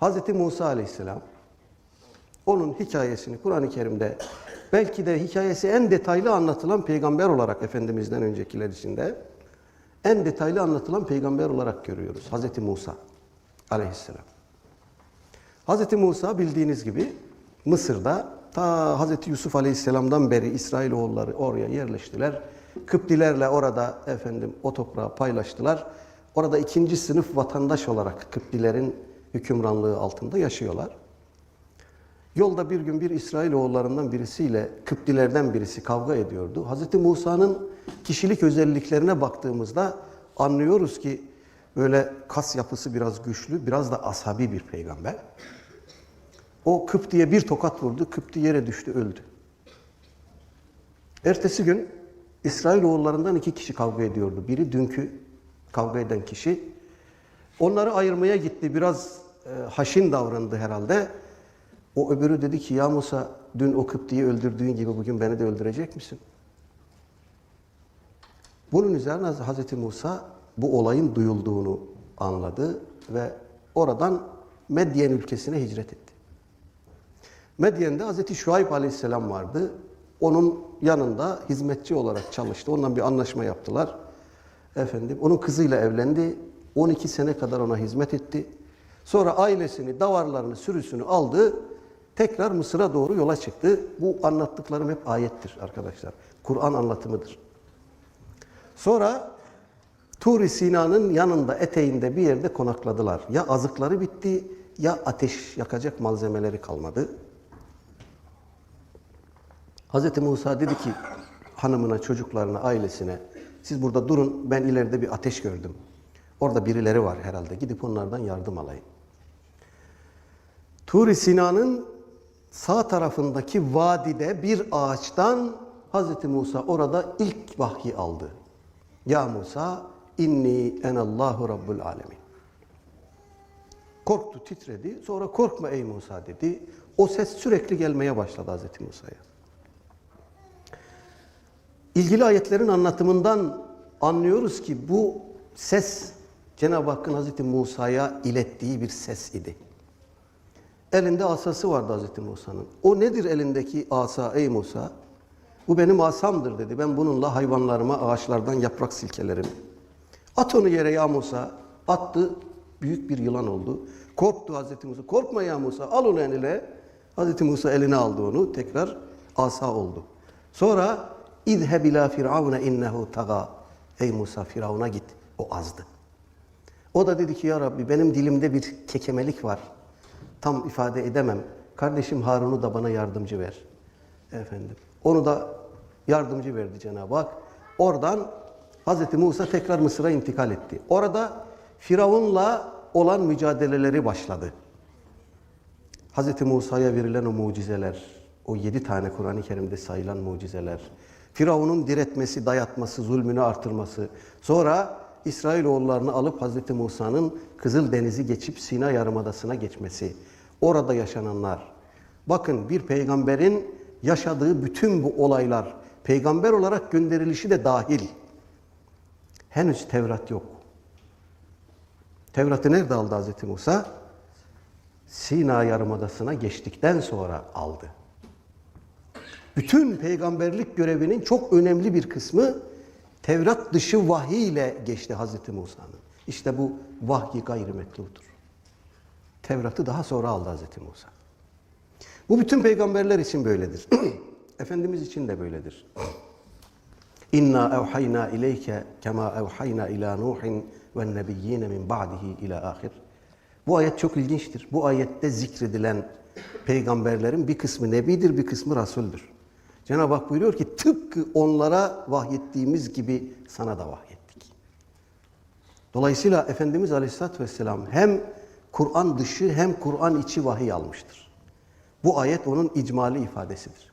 Hz. Musa aleyhisselam onun hikayesini Kur'an-ı Kerim'de belki de hikayesi en detaylı anlatılan peygamber olarak Efendimiz'den öncekiler içinde en detaylı anlatılan peygamber olarak görüyoruz. Hz. Musa aleyhisselam. Hz. Musa bildiğiniz gibi Mısır'da ta Hz. Yusuf aleyhisselamdan beri İsrailoğulları oraya yerleştiler. Kıptilerle orada efendim o toprağı paylaştılar. Orada ikinci sınıf vatandaş olarak Kıptilerin hükümranlığı altında yaşıyorlar. Yolda bir gün bir İsrailoğullarından birisiyle Kıptilerden birisi kavga ediyordu. Hz. Musa'nın kişilik özelliklerine baktığımızda anlıyoruz ki böyle kas yapısı biraz güçlü, biraz da asabi bir peygamber. O Kıpti'ye bir tokat vurdu, Kıpti yere düştü, öldü. Ertesi gün İsrailoğullarından iki kişi kavga ediyordu. Biri dünkü kavga eden kişi. Onları ayırmaya gitti. Biraz e, haşin davrandı herhalde. O öbürü dedi ki ya Musa dün o Kıpti'yi öldürdüğün gibi bugün beni de öldürecek misin? Bunun üzerine Hz. Musa bu olayın duyulduğunu anladı ve oradan Medyen ülkesine hicret etti. Medyen'de Hz. Şuayb aleyhisselam vardı. Onun yanında hizmetçi olarak çalıştı. Ondan bir anlaşma yaptılar. Efendim, onun kızıyla evlendi. 12 sene kadar ona hizmet etti. Sonra ailesini, davarlarını, sürüsünü aldı. Tekrar Mısır'a doğru yola çıktı. Bu anlattıklarım hep ayettir arkadaşlar. Kur'an anlatımıdır. Sonra Tur-i Sina'nın yanında, eteğinde bir yerde konakladılar. Ya azıkları bitti, ya ateş yakacak malzemeleri kalmadı. Hz. Musa dedi ki hanımına, çocuklarına, ailesine siz burada durun ben ileride bir ateş gördüm. Orada birileri var herhalde. Gidip onlardan yardım alayım. Tur-i Sina'nın sağ tarafındaki vadide bir ağaçtan Hz. Musa orada ilk vahyi aldı. Ya Musa inni enallahu rabbul alemin. Korktu, titredi. Sonra korkma ey Musa dedi. O ses sürekli gelmeye başladı Hz. Musa'ya. İlgili ayetlerin anlatımından anlıyoruz ki bu ses Cenab-ı Hakk'ın Hz. Musa'ya ilettiği bir ses idi. Elinde asası vardı Hz. Musa'nın. O nedir elindeki asa ey Musa? Bu benim asamdır dedi. Ben bununla hayvanlarıma ağaçlardan yaprak silkelerim. At onu yere ya Musa. Attı. Büyük bir yılan oldu. Korktu Hz. Musa. Korkma ya Musa. Al onu eline. Hz. Musa eline aldı onu. Tekrar asa oldu. Sonra İzheb ila firavune innehu taga. Ey Musa Firavun'a git. O azdı. O da dedi ki ya Rabbi benim dilimde bir kekemelik var. Tam ifade edemem. Kardeşim Harun'u da bana yardımcı ver. Efendim. Onu da yardımcı verdi Cenab-ı Hak. Oradan Hz. Musa tekrar Mısır'a intikal etti. Orada Firavun'la olan mücadeleleri başladı. Hz. Musa'ya verilen o mucizeler, o yedi tane Kur'an-ı Kerim'de sayılan mucizeler, Firavun'un diretmesi, dayatması, zulmünü artırması, sonra İsrailoğullarını alıp Hz. Musa'nın Kızıl Deniz'i geçip Sina Yarımadası'na geçmesi, orada yaşananlar. Bakın bir peygamberin yaşadığı bütün bu olaylar, peygamber olarak gönderilişi de dahil. Henüz Tevrat yok. Tevrat'ı nerede aldı Hz. Musa? Sina Yarımadası'na geçtikten sonra aldı. Bütün peygamberlik görevinin çok önemli bir kısmı Tevrat dışı vahiy ile geçti Hz. Musa'nın. İşte bu vahyi gayrimetludur. Tevrat'ı daha sonra aldı Hz. Musa. Bu bütün peygamberler için böyledir. Efendimiz için de böyledir. İnna evhayna ileyke kema evhayna ila Nuhin ve nebiyyine min ba'dihi ila ahir. Bu ayet çok ilginçtir. Bu ayette zikredilen peygamberlerin bir kısmı nebidir, bir kısmı rasuldür. Cenab-ı Hak buyuruyor ki tıpkı onlara vahyettiğimiz gibi sana da vahyettik. Dolayısıyla Efendimiz Aleyhisselatü Vesselam hem Kur'an dışı hem Kur'an içi vahiy almıştır. Bu ayet onun icmali ifadesidir.